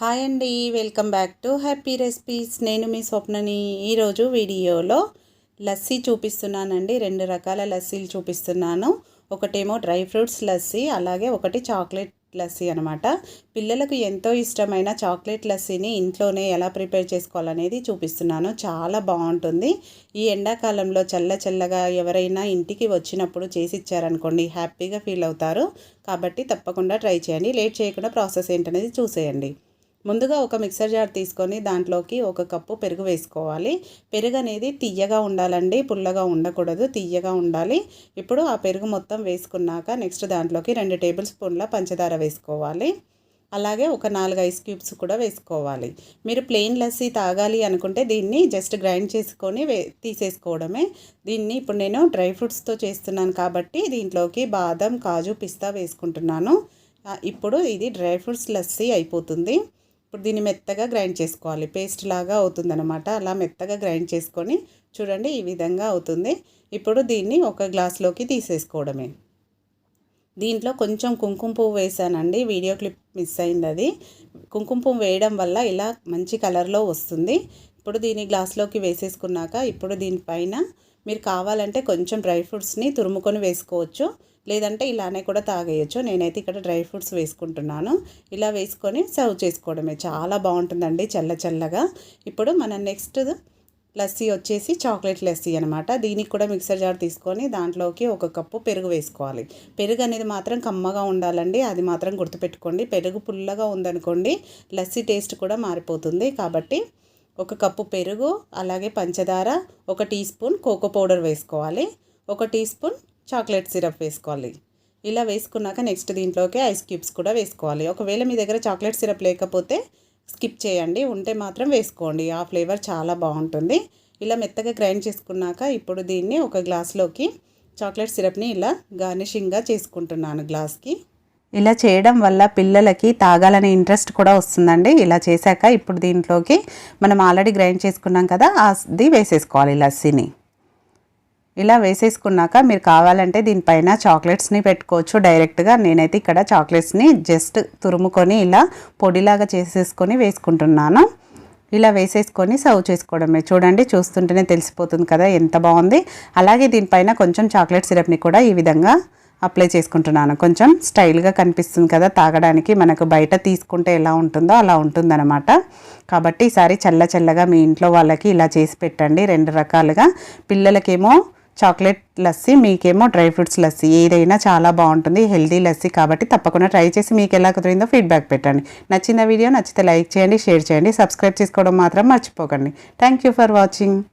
Hi అండి welcome back to happy recipes. నేను మీ స్వప్నని ఈరోజు వీడియోలో లస్సీ చూపిస్తున్నానండి. రెండు రకాల లస్సీలు చూపిస్తున్నాను. ఒకటేమో డ్రై ఫ్రూట్స్ లస్సీ అలాగే ఒకటి చాక్లెట్ లస్సీ అనమాట పిల్లలకు ఎంతో ఇష్టమైన చాక్లెట్ లస్సీని ఇంట్లోనే ఎలా ప్రిపేర్ చేసుకోవాలనేది చూపిస్తున్నాను. చాలా బాగుంటుంది. ఈ ఎండాకాలంలో చల్ల చల్లగా ఎవరైనా ఇంటికి వచ్చినప్పుడు చేసి ఇచ్చారనుకోండి హ్యాపీగా ఫీల్ అవుతారు. కాబట్టి తప్పకుండా ట్రై చేయండి. లేట్ చేయకుండా ప్రాసెస్ ఏంటనేది చూసేయండి. ముందుగా ఒక మిక్సర్ జార్ తీసుకొని దాంట్లోకి ఒక కప్పు పెరుగు వేసుకోవాలి. పెరుగు అనేది తీయగా ఉండాలండి పుల్లగా ఉండకూడదు తీయగా ఉండాలి. ఇప్పుడు ఆ పెరుగు మొత్తం వేసుకున్నాక నెక్స్ట్ దాంట్లోకి రెండు టేబుల్ స్పూన్ల పంచదార వేసుకోవాలి. అలాగే ఒక నాలుగు ఐస్ క్యూబ్స్ కూడా వేసుకోవాలి. మీరు ప్లెయిన్ లస్సీ తాగాలి అనుకుంటే దీన్ని జస్ట్ గ్రైండ్ చేసుకొని వే తీసేసుకోవడమే. దీన్ని ఇప్పుడు నేను డ్రై ఫ్రూట్స్తో చేస్తున్నాను కాబట్టి దీంట్లోకి బాదం కాజు పిస్తా వేసుకుంటున్నాను. ఇప్పుడు ఇది డ్రై ఫ్రూట్స్ లస్సీ అయిపోతుంది. ఇప్పుడు దీన్ని మెత్తగా గ్రైండ్ చేసుకోవాలి. పేస్ట్ లాగా అవుతుందనమాట అలా మెత్తగా గ్రైండ్ చేసుకొని చూడండి ఈ విధంగా అవుతుంది. ఇప్పుడు దీన్ని ఒక గ్లాస్లోకి తీసేసుకోవడమే. దీంట్లో కొంచెం కుంకుమ పువ్వు వేసానండి. వీడియో క్లిప్ మిస్ అయింది అది. కుంకుమ పువ్వు వేయడం వల్ల ఇలా మంచి కలర్లో వస్తుంది. ఇప్పుడు దీన్ని గ్లాస్లోకి వేసేసుకున్నాక ఇప్పుడు దీనిపైన మీరు కావాలంటే కొంచెం డ్రై ఫ్రూట్స్ని తురుముకొని వేసుకోవచ్చు. లేదంటే ఇలానే కూడా తాగేయచ్చు. నేనైతే ఇక్కడ డ్రై ఫ్రూట్స్ వేసుకుంటున్నాను. ఇలా వేసుకొని సర్వ్ చేసుకోవడమే. చాలా బాగుంటుందండి చల్ల చల్లగా. ఇప్పుడు మన నెక్స్ట్ లస్సీ వచ్చేసి చాక్లెట్ లస్సీ అనమాట దీనికి కూడా మిక్సర్ జార్ తీసుకొని దాంట్లోకి ఒక కప్పు పెరుగు వేసుకోవాలి. పెరుగు అనేది మాత్రం కమ్మగా ఉండాలండి. అది మాత్రం గుర్తుపెట్టుకోండి. పెరుగు పుల్లగా ఉందనుకోండి లస్సీ టేస్ట్ కూడా మారిపోతుంది. కాబట్టి ఒక కప్పు పెరుగు అలాగే పంచదార ఒక టీ స్పూన్ కోకో పౌడర్ వేసుకోవాలి ఒక టీ స్పూన్ చాక్లెట్ సిరప్ వేసుకోవాలి. ఇలా వేసుకున్నాక నెక్స్ట్ దీంట్లోకి ఐస్ క్యూబ్స్ కూడా వేసుకోవాలి. ఒకవేళ మీ దగ్గర చాక్లెట్ సిరప్ లేకపోతే స్కిప్ చేయండి ఉంటే మాత్రం వేసుకోండి. ఆ ఫ్లేవర్ చాలా బాగుంటుంది. ఇలా మెత్తగా గ్రైండ్ చేసుకున్నాక ఇప్పుడు దీన్ని ఒక గ్లాస్లోకి చాక్లెట్ సిరప్ని ఇలా గార్నిషింగ్గా చేసుకుంటున్నాను గ్లాస్కి. ఇలా చేయడం వల్ల పిల్లలకి తాగాలనే ఇంట్రెస్ట్ కూడా వస్తుందండి. ఇలా చేశాక ఇప్పుడు దీంట్లోకి మనం ఆల్రెడీ గ్రైండ్ చేసుకున్నాం కదా అది వేసేసుకోవాలి లస్సీని. ఇలా వేసేసుకున్నాక మీరు కావాలంటే దీనిపైన చాక్లెట్స్ని పెట్టుకోవచ్చు. డైరెక్ట్గా నేనైతే ఇక్కడ చాక్లెట్స్ని జస్ట్ తురుముకొని ఇలా పొడిలాగా చేసేసుకొని వేసుకుంటున్నాను. ఇలా వేసేసుకొని సర్వ్ చేసుకోవడమే. చూడండి చూస్తుంటేనే తెలిసిపోతుంది కదా ఎంత బాగుంది. అలాగే దీనిపైన కొంచెం చాక్లెట్ సిరప్ని కూడా ఈ విధంగా అప్లై చేసుకుంటున్నాను. కొంచెం స్టైల్గా కనిపిస్తుంది కదా తాగడానికి మనకు బయట తీసుకుంటే ఎలా ఉంటుందో అలా ఉంటుందన్నమాట. కాబట్టి ఈసారి చల్ల చల్లగా మీ ఇంట్లో వాళ్ళకి ఇలా చేసి పెట్టండి. రెండు రకాలుగా పిల్లలకేమో చాక్లెట్ లస్సీ మీకేమో డ్రై ఫ్రూట్స్ లస్సీ. ఏదైనా చాలా బాగుంటుంది హెల్దీ లస్సీ కాబట్టి తప్పకుండా ట్రై చేసి మీకు ఎలా కుదిరిందో ఫీడ్బ్యాక్ పెట్టండి. నచ్చిన వీడియో నచ్చితే లైక్ చేయండి షేర్ చేయండి సబ్స్క్రైబ్ చేసుకోవడం మాత్రం మర్చిపోకండి. Thank you for watching.